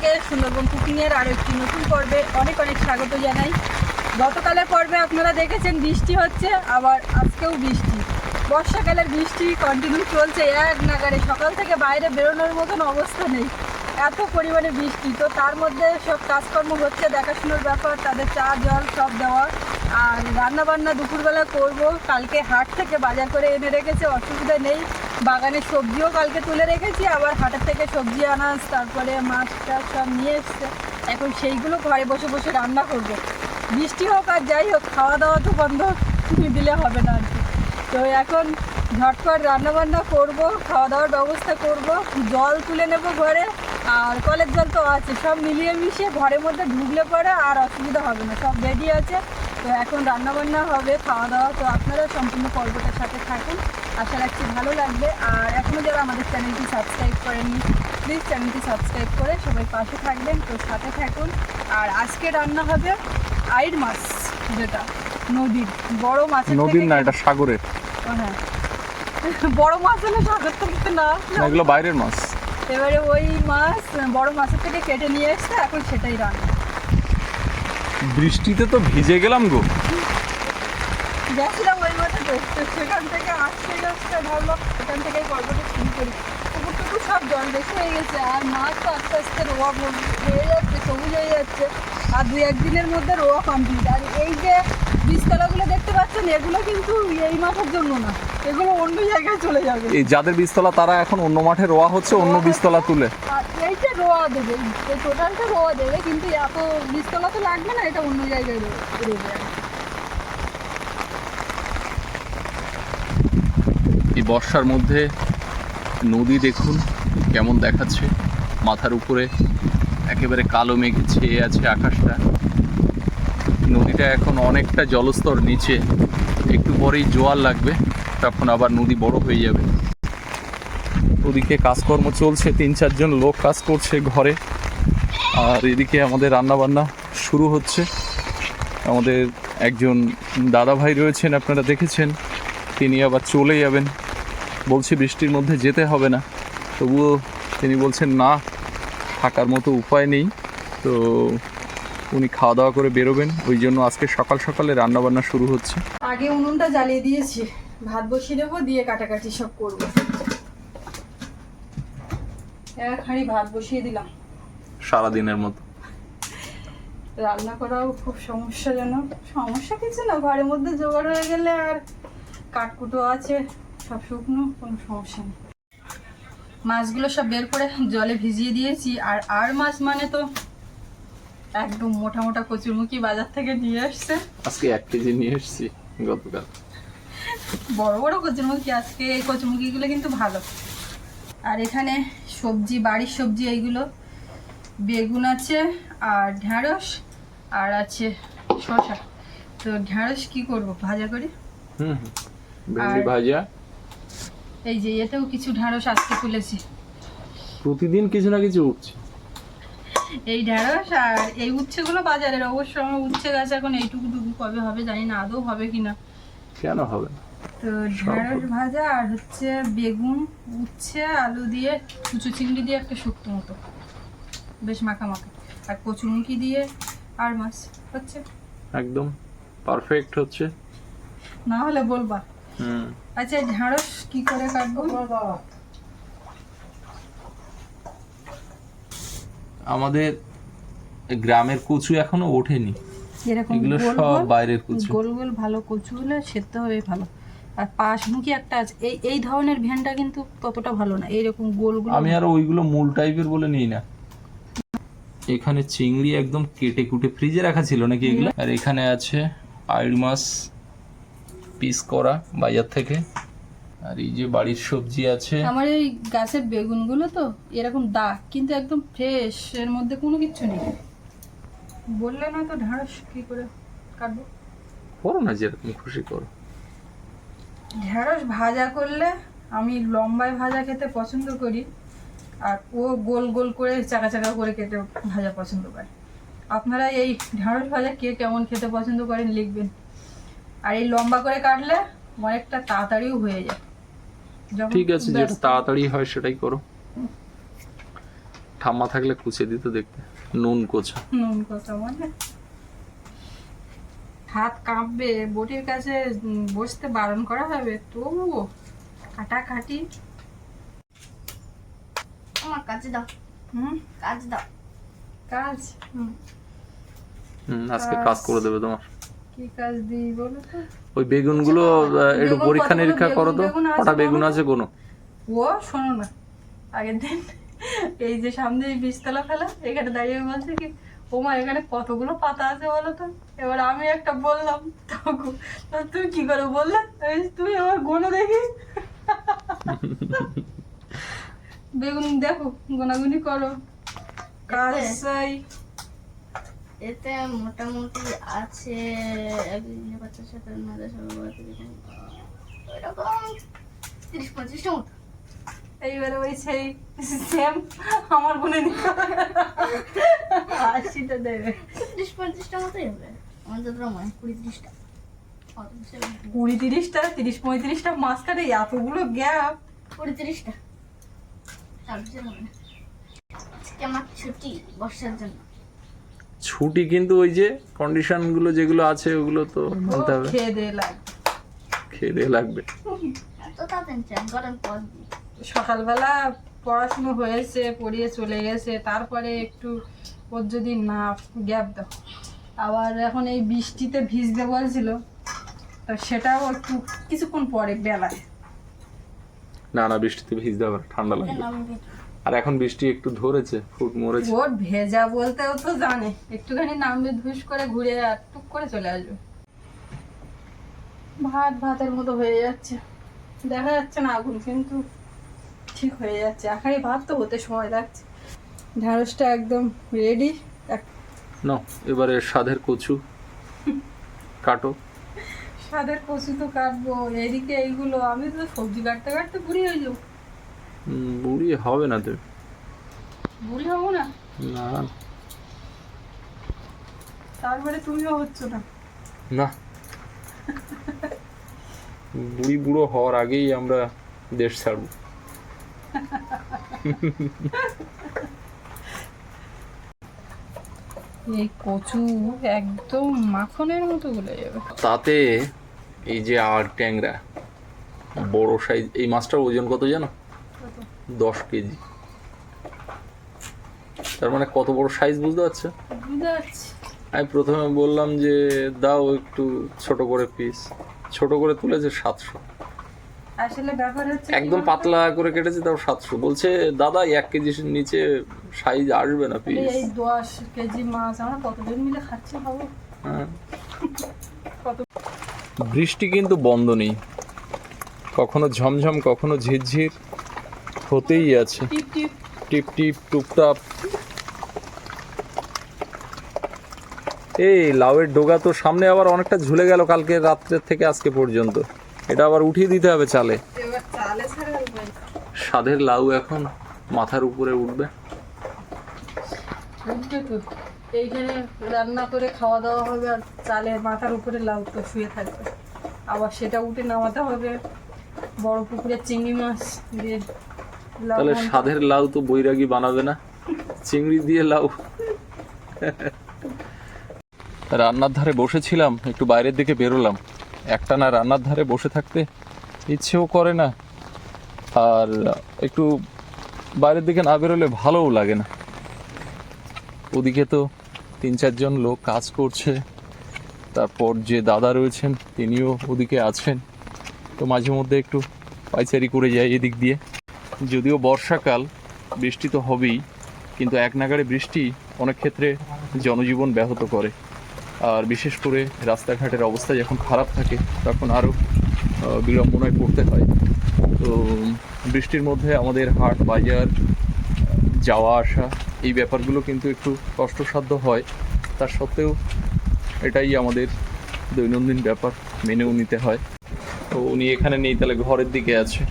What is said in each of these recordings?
সবাইকে সুন্দরবন কুকিংয়ের আরও একটি নতুন পর্বে অনেক অনেক স্বাগত জানাই। গতকালের পর্বে আপনারা দেখেছেন, বৃষ্টি হচ্ছে, আবার আজকেও বৃষ্টি। বর্ষাকালের বৃষ্টি কন্টিনিউ চলছে, এক নাগারে সকাল থেকে বাইরে বেরোনোর মতন অবস্থা নেই। এত পরিমাণে বৃষ্টি, তো তার মধ্যে সব কাজকর্ম হচ্ছে, দেখাশোনার ব্যাপার, তাদের চা, জল সব দেওয়া আর রান্না বান্না দুপুরবেলা করব, কালকে হাট থেকে বাজার করে এনে রেখেছে, অসুবিধা নেই। বাগানের সবজিও কালকে তুলে রেখেছি, আবার হাটের থেকে সবজি আনাজ তারপরে মাছ টাছ সব নিয়ে এসছে। এখন সেইগুলো ঘরে বসে বসে রান্না করব। বৃষ্টি হোক আর যাই হোক, খাওয়া দাওয়া তো বন্ধ, দিলে হবে না আর কি। তো এখন ঝটপট রান্না বান্না করব, খাওয়া দাওয়ার ব্যবস্থা করব, জল তুলে নেব ঘরে, আর কলের জল তো আছে, সব মিলিয়ে মিশিয়ে ঘরের মধ্যে ঢুকলে পরে আর অসুবিধা হবে না, সব রেডি আছে। তো এখন রান্না বান্না হবে, খাওয়া দাওয়া তো আপনারা সম্পূর্ণ পর্বটার সাথে থাকুন। আশা রাখছি ভালো লাগবে। আর এখনও যারা আমাদের চ্যানেলটি সাবস্ক্রাইব করেননি প্লিজ চ্যানেলটি সাবস্ক্রাইব করে সবাই পাশে থাকবেন তো সাথে থাকুন। আর আজকে রান্না হবে আইড মাছ যেটা নদীর বড় মাছের নদীর না এটা সাগরের। হ্যাঁ। বড় মাছ হলে সাগর থেকে না না, এগুলো বাইরের মাছ। এবারে ওই মাছ বড় মাছের থেকে কেটে নিয়ে এসছে এখন সেটাই রান্না। বৃষ্টিতে তো ভিজে গেলাম গো। গেছিলাম তো সেখান থেকে আসতে আসতে ভাবলাম সেখান থেকেই গল্পটা শুরু করি। পুকুর টুকুর সব জল বেশি হয়ে গেছে আর মাছ তো আস্তে আস্তে রোয়া হয়ে যাচ্ছে সবুজ হয়ে যাচ্ছে আর দু একদিনের মধ্যে রোয়া কমপ্লিট আর এই যে বীজতলাগুলো দেখতে পাচ্ছেন এগুলো কিন্তু এই মাঠের জন্য না এগুলো অন্য জায়গায় চলে যাবে। এই যাদের বীজতলা তারা এখন অন্য মাঠে রোয়া হচ্ছে অন্য বীজতলা তুলে? আর এইটা রোয়া দেবে এই টোটালটা রোয়া দেবে কিন্তু এত বীজতলা তো লাগবে না এটা অন্য জায়গায় রো- দেবে আর কি। এই বর্ষার মধ্যে নদী দেখুন, কেমন দেখাচ্ছে। মাথার উপরে একেবারে কালো মেঘে ছেয়ে আছে আকাশটা। নদীটা এখন অনেকটা জলস্তর নিচে। একটু পরেই জোয়ার লাগবে, তখন আবার নদী বড় হয়ে যাবে। ওদিকে কাজকর্ম চলছে, তিন চারজন লোক কাজ করছে ঘরে। আর এদিকে আমাদের রান্না বান্না শুরু হচ্ছে। আমাদের একজন দাদা ভাই রয়েছেন, আপনারা দেখেছেন। তিনি আবার চলে যাবেন। বলছে বৃষ্টির মধ্যে যেতে হবে না। তবুও তিনি বলছেন না থাকার মতো উপায় নেই। তো উনি খাওয়া দাওয়া করে বেরোবেন। ওই জন্য আজকে সকাল সকালে রান্নাবান্না শুরু হচ্ছে। আগে উনুনটা জ্বালিয়ে দিয়েছি। ভাত বসিয়ে দেবো দিয়ে কাটাকাটি সব করব। এক হাঁড়ি ভাত বসিয়ে দিলাম। সারাদিনের মতো। রান্না করাও খুব সমস্যাজনক। সমস্যা কিছু না ঘরের মধ্যে জোগাড় হয়ে গেলে আর কাঠকুটো আছে। সব শুকনো কোনো সমস্যা নেই। মাছগুলো সব বের করে জলে ভিজিয়ে দিয়েছি আর আর মাছ মানে তো একদম মোটা মোটা কচুরমুখী বাজার থেকে নিয়ে আসছে। আজকে এক কেজি নিয়ে এসেছি গতকাল। বড় বড় কচুরমুখী আজকে এই কচুরমুখীগুলো কিন্তু ভালো। আর এখানে সবজি বাড়ির সবজি এইগুলো বেগুন আছে আর ঢ্যাঁড়স আর আছে শসা। তো ঢ্যাঁড়স কি করব ভাজা করি? হুম হুম। ভেন্ডি ভাজা এই যে এতেও কিছু ঢ্যাঁড়স আজকে তুলেছি। প্রতিদিন কিছু না কিছু উঠছে। এই ঢ্যাঁড়স আর এই উচ্ছেগুলো বাজারের অবশ্য আমার উচ্ছে গাছ এখন এইটুকু টুকু কবে হবে জানি না আদৌ হবে কিনা। কেন হবে না? তো ঢ্যাঁড়স ভাজা আর হচ্ছে বেগুন উচ্ছে আলু দিয়ে কুচু চিংড়ি দিয়ে একটা শুক্তো মতো। বেশ মাখা মাখা আর কচুরমুখি দিয়ে আর মাছ হচ্ছে। একদম পারফেক্ট হচ্ছে। না হলে বলবা। আচ্ছা এই কি করে কাটবো? আমাদের গ্রামের কচু এখনও ওঠেনি। এগুলো সব বাইরের কচু। গোল গোল ভালো কচু হলে সেদ্ধ হবে ভালো। আর পাশমুখী একটা আছে এই এই ধরনের ভ্যানটা কিন্তু ততটা ভালো না এইরকম গোলগুলো আমি আর ওইগুলো মূল টাইপের বলে নিই না। এখানে চিংড়ি একদম কেটে কুটে ফ্রিজে রাখা ছিল নাকি এগুলো? আর এখানে আছে আইড় মাছ পিস করা বাজার থেকে। আর এই যে বাড়ির সবজি আছে। আমার এই গাছের বেগুনগুলো তো এরকম দাগ কিন্তু একদম ফ্রেশ এর মধ্যে কোনো কিছু নেই। বললে না তো ঢ্যাঁড়স কি করে কাটবো? করো না যেরকম খুশি করো। ঢ্যাঁড়স ভাজা করলে আমি লম্বায় ভাজা খেতে পছন্দ করি আর ও গোল গোল করে চাকা চাকা করে কেটে ভাজা পছন্দ করে। আপনারা এই ঢ্যাঁড়স ভাজা কে কেমন খেতে পছন্দ করেন লিখবেন। আর এই লম্বা করে কাটলে অনেকটা তাড়াতাড়িও হয়ে যায়। ঠিক আছে যেটা তাড়াতাড়ি হয় সেটাই করো। ঠাম্মা থাকলে কুচে দিত দেখতে। নুন কোচা। নুন কথা মানে? হাত কাঁপবে বটির কাছে বসতে বারণ করা হবে তবুও কাটাকাটি। আমার কাছে দাও। হুম? কাজ দাও। কাজ? হুম, আজকে কাজ করে দেবে তোমার। কি কাজ দিই বলো তো? ওই বেগুনগুলো একটু পরীক্ষা কতগুলো নিরীক্ষা করো তো। বেগুন- বেগুন আছে কটা বেগুন আছে কোনো ও শোনো না। আগের দিন এই যে সামনে এই বীজতলা ফেলা এখানে দাঁড়িয়ে বলছে কি ওমা এখানে কতগুলো পাতা আছে বলো তো? এবার আমি একটা বললাম তখন তুমি কি করে বললে? এই তুমি এবার গোনো দেখি? বেগুন দেখো গোনাগুনি করো। কাজ এতে? মোটামুটি আছে এক দুই পঞ্চাশ সাতাশ নয় দশ এগারো বারো তেরো চৌদ্দ, এরকম তিরিশ পঁচিশটা মতো। এইবারে ওই সেই সেম আমার হবে। আশিটা দেবে। তিরিশ পঁয়ত্রিশটা মতোই হবে। আমার যতটা মনে হয় কুড়ি তিরিশটা। কুড়ি তিরিশটা তিরিশ পঁয়ত্রিশটা মাঝখানে এতগুলো গ্যাপ কুড়ি তিরিশটা। তার বেশি মনে আজকে আমার ছুটি বর্ষার জন্য। ছুটি কিন্তু ওই যে কন্ডিশনগুলো যেগুলো আছে ওগুলো তো মানতে হবে। খেয়ে দিয়ে লাগবে। খেয়ে দিয়ে লাগবে। সকালবেলা পড়াশুনো হয়েছে পড়িয়ে চলে গেছে তারপরে একটু ওর যদি না গ্যাপ দাও। আবার এখন এই বৃষ্টিতে ভিজতে বলছিল তো সেটাও একটু কিছুক্ষণ পরে বেলায়। না না বৃষ্টিতে ভিজতে হবে ঠান্ডা লাগবে। আর এখন বৃষ্টি একটু ধরেছে ফুট মরেছে। ওর ভেজা বলতেও তো জানে। একটুখানি নামবে ধুস করে ঘুরে আর টুক করে চলে আসবে। ভাত ভাতের মতো হয়ে যাচ্ছে। দেখা যাচ্ছে না আগুন কিন্তু ঠিক হয়ে যাচ্ছে। একাই ভাত তো হতে সময় লাগছে। ঢ্যাঁড়সটা একদম রেডি না এবারে স্বাদের কচু। কাটো। স্বাদের কচু তো কাটবো। এদিকে এইগুলো আমি তো সবজি কাটতে কাটতে বুড়ি হয়ে যাব বুড়ি হবে না তো বুড়ি হব না? না। তারপরে তুমিও হচ্ছ না। না। বুড়ি বুড়ো হওয়ার আগেই আমরা দেশ ছাড়বো। এই কচু একদম মাখনের মতো গলে যাবে। তাতে এই যে আর ট্যাংরা বড় সাইজ এই মাছটার ওজন কত জানো? দশ কেজি। তার মানে কত বড় সাইজ বুঝতে পারছ? আমি প্রথমে বললাম যে দাও একটু ছোট করে পিস ছোট করে তুলেছে সাতশো। আসলে ব্যাপার হচ্ছে একদম পাতলা করে কেটেছে তাও সাতশো। বলছে দাদা এক কেজির নিচে সাইজ আসবে না পিস এই দশ কেজি মাছ আমরা কতজন মিলে খাচ্ছি ভাবো? হ্যাঁ। বৃষ্টি কিন্তু বন্ধ নেই। কখনো ঝমঝম কখনো ঝিরঝির। হতেই আছে। টিপ টিপ। টিপ টিপ টুপটাপ এই লাউয়ের ডোগা তো সামনে আবার অনেকটা ঝুলে গেল কালকে রাত্রের থেকে আজকে পর্যন্ত। এটা আবার উঠিয়ে দিতে হবে চালে। স্বাদের লাউ এখন মাথার উপরে উঠবে তো। এইখানে রান্না করে খাওয়া দাওয়া হবে আর চালে মাথার উপরে লাউ তো শুয়ে থাকবে। আবার সেটা উঠে নামাতে হবে। বড় পুকুরে চিংড়ি মাছ দিয়ে তাহলে স্বাদের লাউ তো বৈরাগী বানাবে না। চিংড়ি দিয়ে লাউ। রান্নার ধারে বসেছিলাম একটু বাইরের দিকে বেরোলাম। একটা না রান্নার ধারে বসে থাকতে ইচ্ছেও করে না। আর একটু বাইরের দিকে না বেরোলে ভালোও লাগে না। ওদিকে তো তিন চারজন লোক কাজ করছে। তারপর যে দাদা রয়েছেন তিনিও ওদিকে আছেন। তো মাঝে মধ্যে একটু পাইচারি করে যাই এদিক দিয়ে। যদিও বর্ষাকাল, বৃষ্টি তো হবেই, কিন্তু এক নাগাড়ে বৃষ্টি অনেক ক্ষেত্রে জনজীবন ব্যাহত করে। আর বিশেষ করে রাস্তাঘাটের অবস্থা যখন খারাপ থাকে, তখন আরও বিড়ম্বনায় পড়তে হয়। তো বৃষ্টির মধ্যে আমাদের হাট, বাজার যাওয়া আসা, এই ব্যাপারগুলো কিন্তু একটু কষ্টসাধ্য হয়। তার সত্ত্বেও এটাই আমাদের দৈনন্দিন ব্যাপার, মেনেও নিতে হয়। তো উনি এখানে নেই, তাহলে ঘরের দিকে আছে।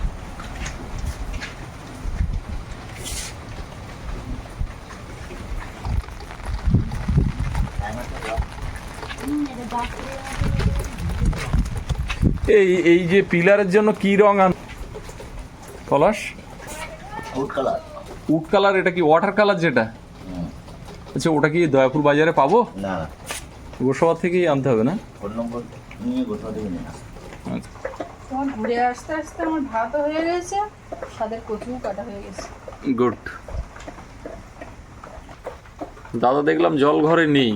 এই এই যে পিলারের জন্য কি রং আন পলাশ? কালার উড কালার এটা কি ওয়াটার কালার যেটা? আচ্ছা ওটা কি দয়াপুর বাজারে পাবো? না। গোসাবার থেকেই আনতে হবে না? ফোন নম্বর নিয়ে কোথাও থেকে নিয়ে আচ্ছা। তোমার ঘুরে আসতে আসতে আমার ভাতও হয়ে গেছে সাদের কচুও কাটা হয়ে গেছে। গুড দাদা দেখলাম জল ঘরে নেই।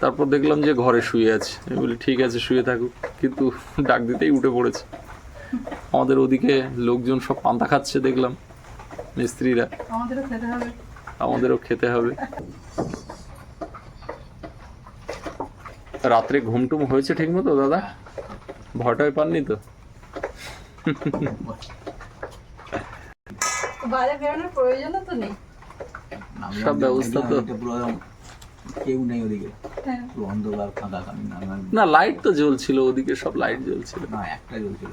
তারপর দেখলাম যে ঘরে শুয়ে আছে। আমি বলি ঠিক আছে শুয়ে থাকুক। কিন্তু ডাক দিতেই উঠে পড়েছে। আমাদের ওদিকে লোকজন সব পান্তা খাচ্ছে দেখলাম মিস্ত্রিরা। আমাদেরও খেতে হবে। আমাদেরও খেতে হবে। রাত্রে ঘুমটুম হয়েছে ঠিক মতো দাদা? ভয়টায় পাননি তো? বাইরে বেরোনোর প্রয়োজনও তো নেই। সব ব্যবস্থা তো- কেউ নেই ওদিকে। অন্ধকার ফাঁকা আমি আমি- না লাইট তো জ্বলছিল ওদিকে সব লাইট জ্বলছিল। না একটা জ্বলছিল।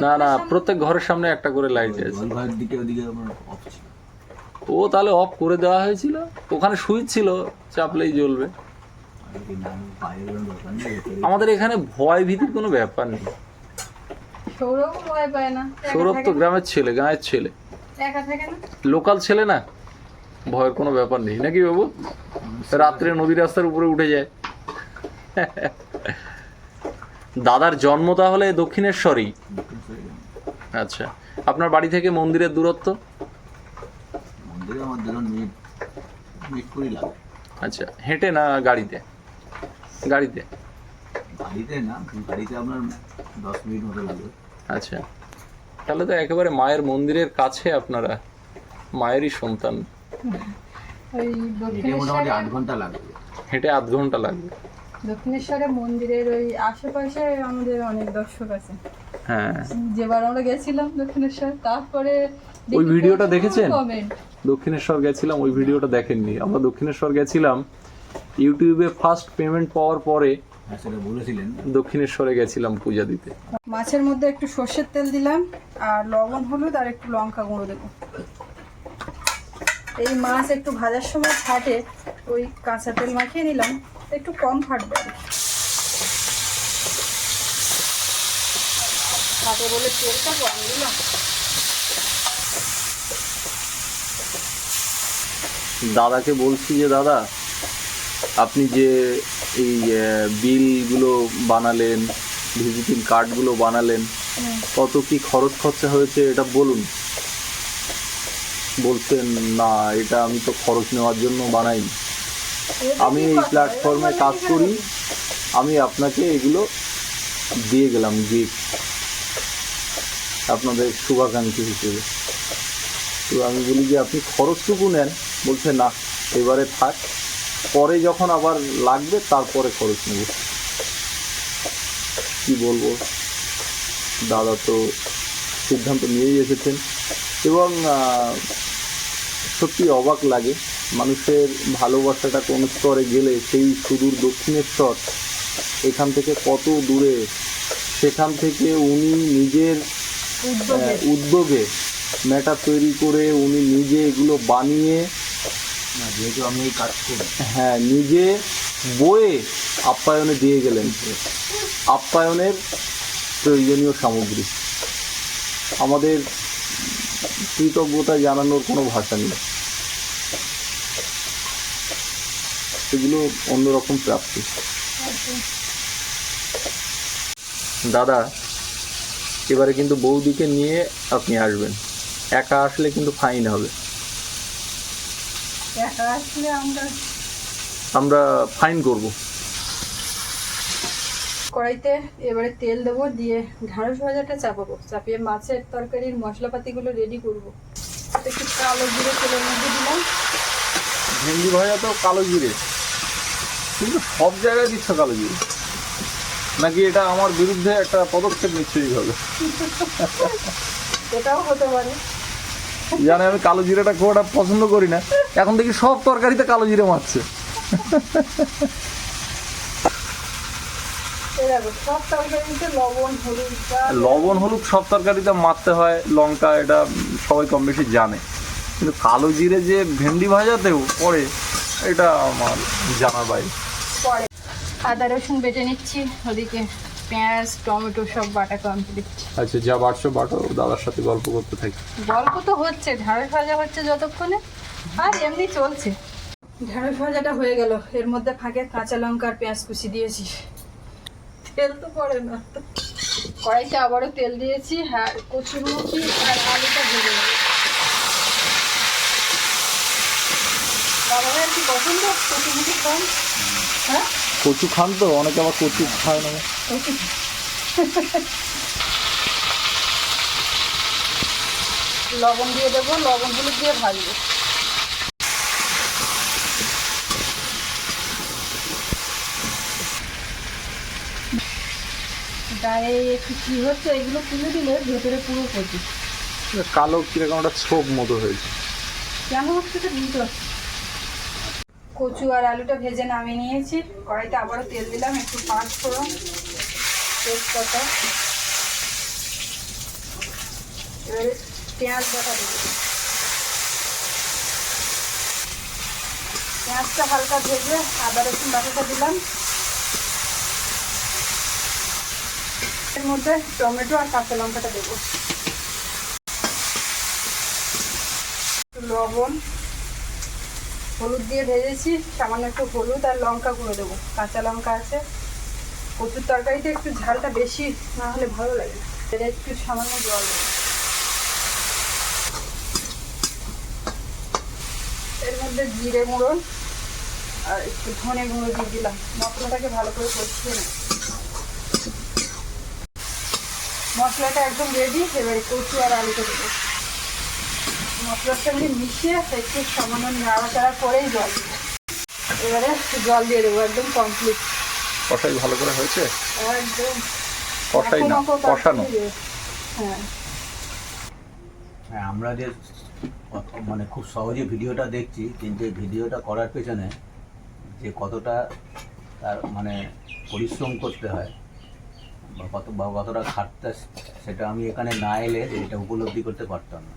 না না প্রত্যেক ঘরের সামনে একটা করে লাইট আছে ঘরের দিকে ওদিকে অফ ছিল। ও তাহলে অফ করে দেওয়া হয়েছিল? ওখানে সুইচ ছিল চাপলেই জ্বলবে। আমাদের এখানে ভয় ভীতির কোনো ব্যাপার নেই। সৌরভও ভয় পায় না একা সৌরভ তো গ্রামের ছেলে গাঁয়ের ছেলে। একা থাকে না? লোকাল ছেলে না? ভয়ের কোনো ব্যাপার নেই। নাকি বাবু? রাত্রে নদী রাস্তার উপরে উঠে যায়। দাদার জন্ম তাহলে দক্ষিণেশ্বরেই। আচ্ছা আপনার বাড়ি থেকে মন্দিরের দূরত্ব? আচ্ছা হেঁটে না গাড়িতে? গাড়িতে? গাড়িতে না গাড়িতে আপনার দশ মিনিট মতো লাগবে আচ্ছা তাহলে তো একেবারে মায়ের মন্দিরের কাছে আপনারা মায়েরই সন্তান। ওই হেঁটে মোটামুটি আট ঘণ্টা লাগবে। হেঁটে আধ ঘণ্টা লাগবে। দক্ষিণেশ্বরে মন্দিরের ওই আশেপাশে আমাদের অনেক দর্শক আছে। হ্যাঁ। যেবার আমরা গেছিলাম দক্ষিণেশ্বর তারপরে ওই ভিডিওটা দেখেছেন? দক্ষিণেশ্বর গেছিলাম ওই ভিডিওটা দেখেননি। আমরা দক্ষিণেশ্বর গেছিলাম ইউটিউবে ফার্স্ট পেমেন্ট পাওয়ার পরে হ্যাঁ বলেছিলেন। দক্ষিণেশ্বরে গেছিলাম পূজা দিতে। মাছের মধ্যে একটু সর্ষের তেল দিলাম আর লবণ হলুদ আর একটু লঙ্কা গুঁড়ো দেবো। এই মাছ একটু ভাজার সময় ফাটে ওই কাঁচা তেল মাখিয়ে নিলাম একটু কম ফাটবে ফাটে বলে তেলটা কম দিলাম দাদাকে বলছি যে দাদা আপনি যে এই বিলগুলো বানালেন ভিজিটিং কার্ডগুলো বানালেন কত কি খরচ খরচা হয়েছে এটা বলুন। বলছেন না, এটা আমি তো খরচ নেওয়ার জন্য বানাইনি। এটা আমি এই প্ল্যাটফর্মে কাজ করি, আমি আপনাকে এগুলো দিয়ে গেলাম গিফট আপনাদের শুভাকাঙ্ক্ষী হিসেবে। তো আমি বলি যে, আপনি খরচটুকু নেন। বলছে, না, এবারে থাক। পরে যখন আবার লাগবে, তারপরে খরচ নেব। কি বলব? দাদা তো সিদ্ধান্ত নিয়েই এসেছেন। এবং সত্যি অবাক লাগে। মানুষের ভালোবাসাটা কোন স্তরে গেলে সেই সুদূর দক্ষিণেশ্বর এখান থেকে কত দূরে? সেখান থেকে উনি নিজের উদ্যোগে। ম্যাটার তৈরি করে উনি নিজে এগুলো বানিয়ে যেহেতু আমি এই কাজ করি। হ্যাঁ নিজে বয়ে আপ্যায়নে দিয়ে গেলেন। আপ্যায়নের প্রয়োজনীয় সামগ্রী। আমাদের কৃতজ্ঞতা জানানোর কোনো ভাষা নেই। সেগুলো অন্যরকম প্রাপ্তি। দাদা এবারে কিন্তু বৌদিকে নিয়ে আপনি আসবেন। একা আসলে কিন্তু ফাইন হবে। আমরা আমরা ফাইন করব। কড়াইতে এবারে তেল দেবো দিয়ে ঢ্যাঁড়স ভাজাটা চাপাবো। চাপিয়ে মাছের তরকারির মশলাপাতিগুলো রেডি করব। একটু কালো জিরে তেলের মধ্যে দিলাম। ভেন্ডি ভাজা তো কালো জিরে। কিন্তু সব জায়গায় দিচ্ছ কালো জিরে। নাকি এটা আমার বিরুদ্ধে একটা পদক্ষেপ নিচ্ছে এইভাবে এটাও হতে পারে। জানে আমি কালো জিরেটা খুব একটা পছন্দ করি না। এখন দেখি সব তরকারিতে কালো জিরে মারছে এই দেখো সব তরকারিতে লবণ হলুদ যা লবণ হলুদ সব তরকারিতে মারতে হয় লঙ্কা এটা সবাই কম বেশি জানে। কিন্তু কালো জিরে যে ভেন্ডি ভাজাতেও পড়ে এটা আমার জানার বাইরে। পরে। আদা রসুন বেটে নিচ্ছি ওদিকে পেঁয়াজ টমেটো সব বাটা কমপ্লিট আচ্ছা যা বাড়ছো বাটো দাদার সাথে গল্প করতে থাকি। গল্প তো হচ্ছে ঢ্যাঁড়স ভাজা হচ্ছে যতক্ষণে আর এমনি চলছে। ঢ্যাঁড়স ভাজাটা হয়ে গেল এর মধ্যে ফাঁকে কাঁচা লঙ্কা আর পেঁয়াজ কুচি দিয়েছি। তেল তো পড়ে না। কড়াইতে আবারও তেল দিয়েছি হ্যাঁ কচুরমুখি আর আলুটা ভেজে বাবা ভাইয়ের কি পছন্দ? কচুরমুখি খান? হ্যাঁ? কচু খান তো অনেকে আবার কচু খায় না। লবণ দিয়ে দেবো লবণ হলুদ দিয়ে ভাজবো। গায়ে একটু কি হচ্ছে এগুলো তুলে দিলে ভেতরে পুরো কচু কালো কীরকম একটা ছোপ মতো হয়েছে। কেন হচ্ছে তো বুঝতে পারছি কচু আর আলুটা ভেজে নামিয়ে নিয়েছি। কড়াইতে আবারও তেল দিলাম একটু পাঁচ ফোড়ন তেজপাতা। এবারে পেঁয়াজ বাটা দেবো পেঁয়াজটা হালকা ভেজে আদা রসুন বাটাটা দিলাম। এর মধ্যে টমেটো আর কাঁচা লঙ্কাটা দেবো। লবণ, হলুদ দিয়ে ভেজেছি, সামান্য একটু হলুদ আর লঙ্কা গুঁড়ো দেবো। কাঁচা লঙ্কা আছে। কচুর তরকারিতে একটু ঝালটা বেশি না হলে ভালো লাগে না। একটু সামান্য জল দেবো। এর মধ্যে জিরে গুঁড়ো আর একটু ধনে গুঁড়ো দিয়ে দিলাম। মশলাটাকে ভালো করে কষিয়ে নেব। মশলাটা একদম রেডি এবারে কচু আর আলুটা দেবো। মশলার সঙ্গে মিশিয়ে একটু সামান্য নাড়াচাড়া করেই জল এবারে জল দিয়ে দেবো একদম কমপ্লিট কষাই ভালো করে হয়েছে? একদম। কষাই না কষানো। হ্যাঁ। হ্যাঁ আমরা যে কত- মানে খুব সহজে ভিডিওটা দেখছি কিন্তু এই ভিডিওটা করার পেছনে যে কতটা তার মানে পরিশ্রম করতে হয় বা কত বা কতটা খাটতে সেটা আমি এখানে না এলে এটা উপলব্ধি করতে পারতাম না।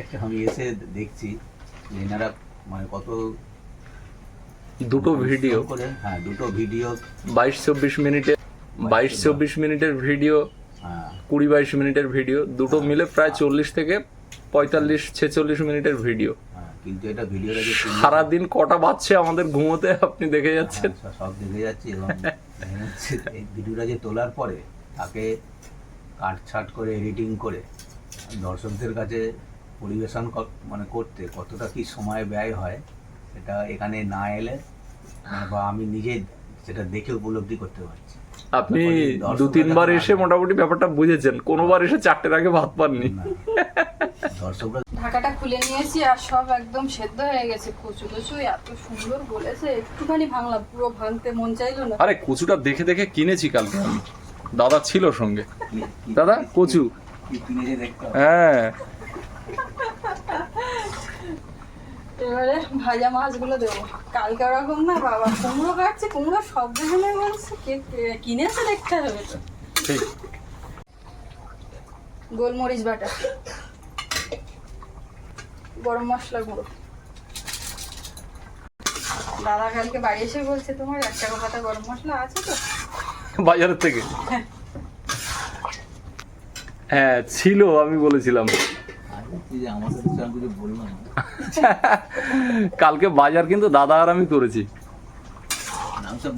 এটা আমি এসে দেখছি যে এনারা মানে কত দুটো ভিডিও করে হ্যাঁ দুটো ভিডিও বাইশ চব্বিশ মিনিটে বাইশ চব্বিশ মিনিটের ভিডিও হ্যাঁ। কুড়ি বাইশ মিনিটের ভিডিও দুটো মিলে প্রায় চল্লিশ থেকে পঁয়তাল্লিশ ছেচল্লিশ মিনিটের ভিডিও হ্যাঁ কিন্তু এটা ভিডিওটা সারাদিন কটা বাজছে আমাদের ঘুমোতে আপনি দেখে যাচ্ছেন। হ্যাঁ, সব দেখে যাচ্ছি এবং এই ভিডিওটা যে তোলার পরে তাকে কাটছাট করে এডিটিং করে দর্শকদের কাছে পরিবেশন মানে করতে কতটা কি সময় ব্যয় হয় সেটা এখানে না এলে বা আমি নিজে সেটা দেখে উপলব্ধি করতে পারছি আপনি দু তিনবার এসে মোটামুটি ব্যাপারটা বুঝেছেন। কোনোবার এসে চারটের আগে ভাত পাননি। ঢাকাটা খুলে নিয়েছি আর সব একদম সেদ্ধ হয়ে গেছে। কচু কচু এত সুন্দর বলেছে একটুখানি ভাঙলাম পুরো ভাঙতে মন চাইলো না। আরে কচুটা দেখে দেখে কিনেছি কালকে আমি। দাদা ছিল সঙ্গে। দাদা কচু। হ্যাঁ। এবারে ভাজা মাছগুলো দেবো। কালকে ওরকম না বাবা কুমড়ো কাটছে কুমড়ো শব্দ শুনে বলছে কিনেছে দেখতে হবে তো। ঠিক। গোলমরিচ বাটা গরম মশলা গুঁড়ো। দাদা কালকে বাড়ি এসে বলছে তোমার এক টাকা পাতা গরম মশলা আছে তো? বাজারের থেকে? হ্যাঁ। ছিল আমি বলেছিলাম। আমি বলছি আমাদের তো বললাম না। কালকে বাজার কিন্তু দাদা আর আমি করেছি।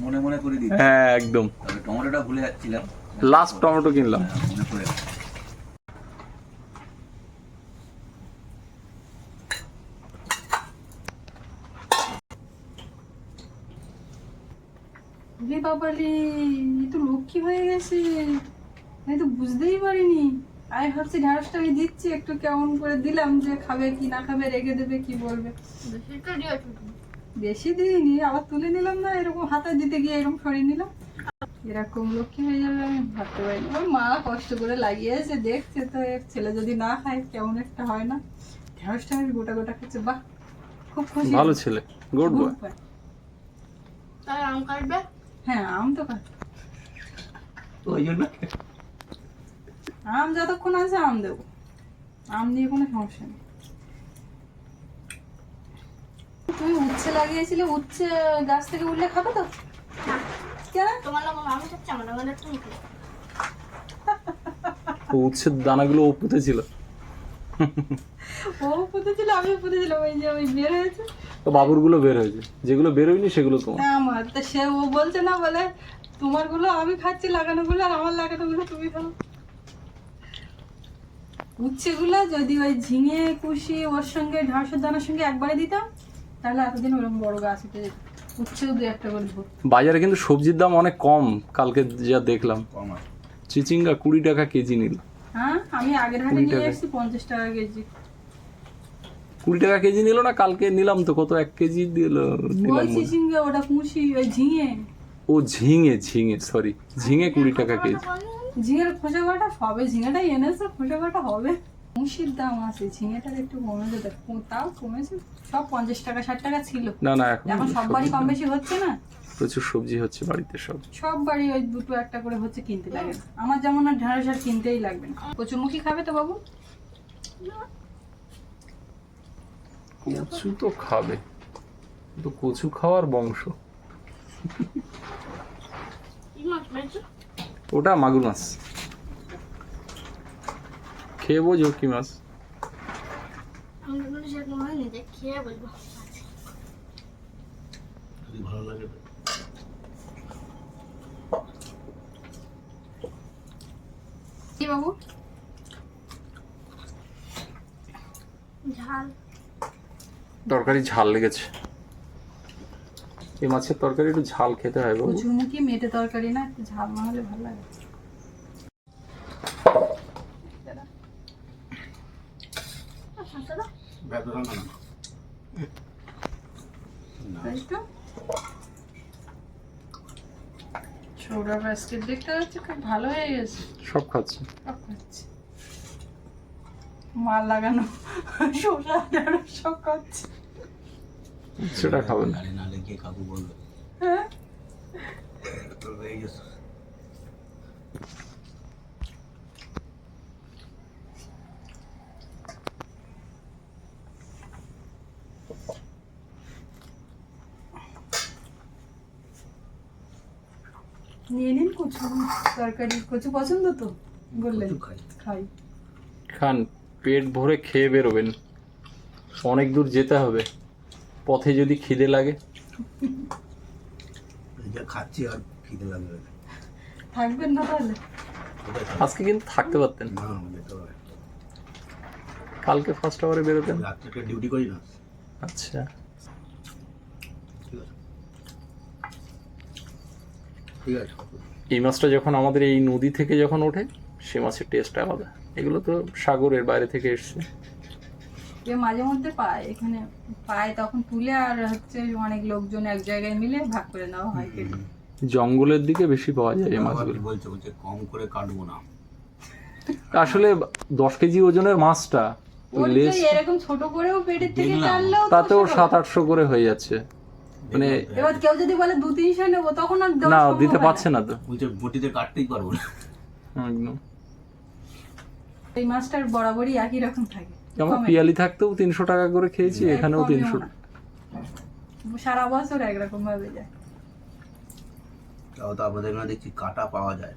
মনে মনে করে দিই হ্যাঁ একদম। টমেটোটা ভুলে যাচ্ছিলাম। লাস্ট টমেটো কিনলাম। হ্যাঁ। রে বাবালি তো লক্ষ্মী হয়ে গেছে। আমি তো বুঝতেই পারিনি। আমি ভাবছি ঢ্যাঁড়সটা আমি দিচ্ছি একটু কেমন করে দিলাম যে খাবে কি না খাবে রেখে দেবে কি বলবে। বেশি দিইনি আবার তুলে নিলাম না এরকম হাতে দিতে গিয়ে এরকম সরিয়ে নিলাম। এরকম লক্ষ্মী হয়ে যাবে আমি ভাবতে পারিনি। ওর মা কষ্ট করে লাগিয়েছে দেখছে তো এর ছেলে যদি না খায় কেমন একটা হয় না। ঢ্যাঁড়সটা আমি গোটা গোটা খাচ্ছে বাহ খুব খুশি। ভালো ছেলে গুড বয় তাই আম কাটবে? হ্যাঁ আম তো খায় ওই জন্য আম যতক্ষণ আছে আম দেবো। আম নিয়ে কোনো সমস্যা নেই। তুমি উচ্ছে লাগিয়েছিলে উচ্ছে গাছ থেকে উঠলে খাবে তো? কেন? তোমার লবণ আমি আমার তুমি উচ্ছেদ দানাগুলো ও পুঁতেছিল। ও পুঁতেছিল আমিও পুঁতেছিলাম ওই যে ওই বের হয়েছে। তো বাবুরগুলো বের হয়েছে। যেগুলো বেরোয়নি সেগুলো তোমার। আমার তা সে ও বলছে না বলে তোমারগুলো আমি খাচ্ছি লাগানোগুলো আর আমার লাগানোগুলো তুমি খাও। উচ্ছেগুলো যদি ওই ঝিঙে কুশি ওর সঙ্গে ঢাঁড়সের দানার সঙ্গে একবারে দিতাম তাহলে এতদিন ওরকম বড় গাছ যেত উচ্ছেও দু একটা করে বাজারে কিন্তু সবজির দাম অনেক কম কালকে যা দেখলাম চিচিঙ্গা কুড়ি টাকা কেজি নিল হ্যাঁ আমি আগের হাটে নিয়ে এসেছি পঞ্চাশ টাকা কেজি কুড়ি টাকা কেজি নিল না কালকে নিলাম তো কত এক কেজি দিল নিলাম মনে হয়। ওটা কুশি ওই ঝিঙে ও ঝিঙে ঝিঙে সরি ঝিঙে কুড়ি টাকা কেজি ঝিঙের খোসা কাটা হবে ঝিঙেটাই এনেছে খোসা কাটা হবে। মুসির দাম আছে ঝিঙেটার একটু কমেছে দেখো তাও কমেছে সব পঞ্চাশ টাকা ষাট টাকা ছিল। না না এখন এখন সব বাড়ি কম বেশি হচ্ছে না? প্রচুর সবজি হচ্ছে বাড়িতে সব। সব বাড়ি ওই দুটো একটা করে হচ্ছে কিনতে লাগে। আমার যেমন আর ঢেঁড়স আর কিনতেই লাগবে না। কচুমুখী খাবে তো বাবু? কচু তো খাবে। তো কচু খাওয়ার বংশ? ওটা মাগুর মাছ। খেয়ে বোঝো কি মাছ। বাবু ঝাল। তরকারি ঝাল লেগেছে। এই মাছের তরকারি একটু ঝাল খেতে হয় বাবু। কচুমুখী মেটে তরকারি না একটু ঝাল না হলে ভালো লাগে। দেখতে পাচ্ছি খুব ভালো হয়ে গেছে। সব খাচ্ছে। সব খাচ্ছে। মাল লাগানো ঢেঁড়স সব খাচ্ছে। সেটা খাবে না। না লেগে কাকু বলবে। হ্যাঁ? নিয়ে নিন কচু তরকারি। কচু পছন্দ তো? বললেন। খাই। খান পেট ভরে খেয়ে বেরোবেন। অনেক দূর যেতে হবে। পথে যদি খিদে লাগে। এই খাচ্ছি আর খিদে লাগবে থাকবেন না তাহলে? আজকে কিন্তু থাকতে পারতেন। না কালকে ফার্স্ট আওয়ারে বেরোতেন? রাত্রে ডিউটি করি না। আচ্ছা। ঠিক আছে। ঠিক আছে। এই মাছটা যখন আমাদের এই নদী থেকে যখন ওঠে সে মাছের টেস্ট আলাদা। এগুলো তো সাগরের বাইরে থেকে এসছে। যে মাঝে মধ্যে পায় এখানে পায় তখন তুলে আর হচ্ছে অনেক লোকজন এক জায়গায় মিলে ভাগ করে নেওয়া হয় কেটে। জঙ্গলের দিকে বেশি পাওয়া যায় এই মাছগুলো। বলছে বলছে কম করে কাটবো না। আসলে দশ কেজি ওজনের মাছটা এরকম ছোট করেও পেটের থেকে তো তাতেও সাত আটশো করে হয়ে যাচ্ছে। মানে এবার কেউ যদি বলে দু তিনশো নেব তখন আর না দিতে পারছে না তো। বলছে বটিতে কাটতেই পারব না। একদম। এই মাছটার বরাবরই একই রকম থাকে। আমার পিয়ালি থাকতেও তিনশো টাকা করে খেয়েছি এখানেও তিনশো। সারা বছর একরকম ভাবে যায়। তাও তো আমাদের এখানে দেখছি কাটা পাওয়া যায়।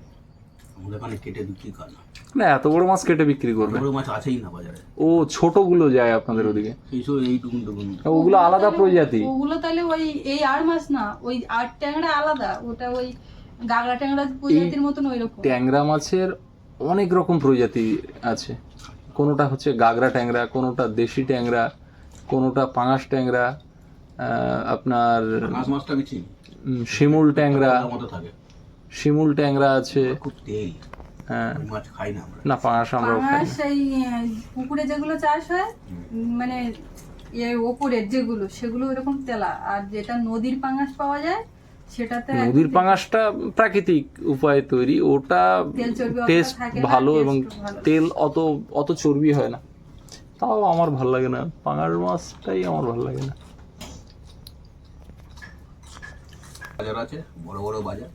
আমাদের এখানে কেটে বিক্রি করে না। না এত বড় মাছ কেটে বিক্রি করবে? বড় মাছ আছেই না বাজারে। ও ছোটগুলো যায় আপনাদের ওদিকে? সেই এই টুকুন টুকুন ওগুলো আলাদা প্রজাতি। ওগুলো তাহলে ওই এই আর মাছ না ওই আর ট্যাংরা আলাদা ওটা ওই গাগরা ট্যাংরা প্রজাতির মতন ওই রকম ট্যাংরা মাছের অনেক রকম প্রজাতি আছে। কোনোটা হচ্ছে গাগরা ট্যাংরা কোনোটা দেশি ট্যাংরা কোনোটা পাঙাশ ট্যাংরা আপনার শিমুল ট্যাংরা। মতো থাকে। শিমুল ট্যাংরা আছে। খুব তেল হ্যাঁ। মাছ খাই না না পাঙাশ আহ, পুকুরে যেগুলো চাষ হয় মানে এর ওপরের যেগুলো সেগুলো এরকম তেলা। আর যেটা নদীর পাঙাশ পাওয়া যায় সেটাতে নদীর পাঙাশটা প্রাকৃতিক উপায়ে তৈরি ওটা টেস্ট ভালো এবং তেল অত অত চর্বি হয় না। তাও আমার ভালো লাগে না পাঙাশ মাছটাই আমার ভালো লাগে না। বাজার আছে বড় বড় বাজার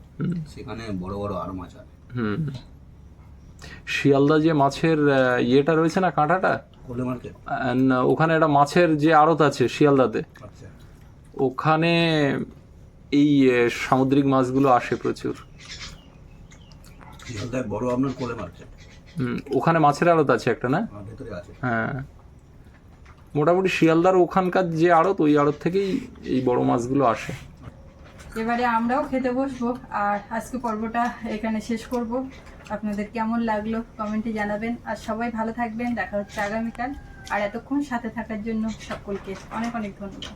সেখানে বড় বড় আর মাছ আছে। হুম। শিয়ালদা যে মাছের ইয়েটা রয়েছে না কাঁটাটা? ওখানে একটা মাছের যে আড়ত আছে শিয়ালদাতে আচ্ছা। ওখানে এই সামুদ্রিক মাছগুলো আসে প্রচুর। বড় আপনার কোলে মার্কেট ওখানে মাছের আড়ত আছে একটা না? আছে। হ্যাঁ। মোটামুটি শিয়ালদার ওখানকার যে আড়ত ওই আড়ত থেকেই এই বড় মাছগুলো আসে। এবারে আমরাও খেতে বসবো আর আজকে পর্বটা এখানে শেষ করব। আপনাদের কেমন লাগল কমেন্টে জানাবেন আর সবাই ভালো থাকবেন দেখা হচ্ছে আগামীকাল। আর এতক্ষণ সাথে থাকার জন্য সকলকে অনেক অনেক ধন্যবাদ।